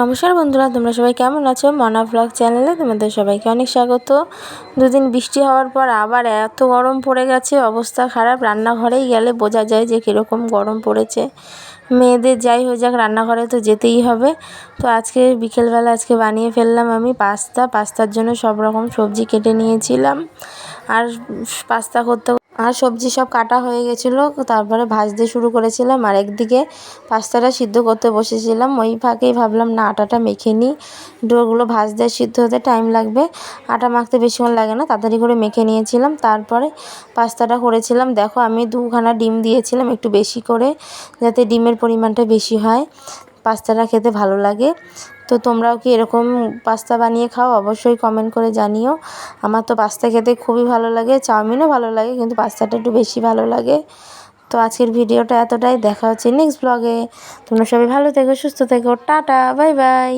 নমস্কার বন্ধুরা, তোমরা সবাই কেমন আছো? মনা ব্লগ চ্যানেলে তোমাদের সবাইকে অনেক স্বাগত। দুদিন বৃষ্টি হওয়ার পর আবার এত গরম পড়ে গেছে, অবস্থা খারাপ। রান্নাঘরেই গেলে বোঝা যায় যে কীরকম গরম পড়েছে। মেয়েদের যাই হয়ে যাক, রান্নাঘরে তো যেতেই হবে। তো আজকে বিকেলবেলা আজকে বানিয়ে ফেললাম আমি পাস্তা। পাস্তার জন্য সব রকম সবজি কেটে নিয়েছিলাম। আর পাস্তা করতে আর সবজি সব কাটা হয়ে গেছিল, তারপরে ভাজতে শুরু করেছিলাম। আর একদিকে পাস্তাটা সিদ্ধ করতে বসেছিলাম। ওই ফাঁকেই ভাবলাম, না, আটাটা মেখে নিই। ডোরগুলো ভাজতে সিদ্ধ হতে টাইম লাগবে। আটা মাখতে বেশিক্ষণ লাগে না, তাড়াতাড়ি করে মেখে নিয়েছিলাম। তারপরে পাস্তাটা করেছিলাম। দেখো, আমি দুখানা ডিম দিয়েছিলাম একটু বেশি করে, যাতে ডিমের পরিমাণটা বেশি হয়। পাস্তাটা খেতে ভালো লাগে। তো তোমরাও কি এরকম পাস্তা বানিয়ে খাও? অবশ্যই কমেন্ট করে জানিও। আমার তো পাস্তা খেতে খুবই ভালো লাগে, চাউমিনও ভালো লাগে, কিন্তু পাস্তাটা একটু বেশি ভালো লাগে। তো আজকের ভিডিওটা এতটাই, দেখা হচ্ছে নেক্সট ব্লগে তোমরা সবাই ভালো থেকো, সুস্থ থেকো, টাটা বাই বাই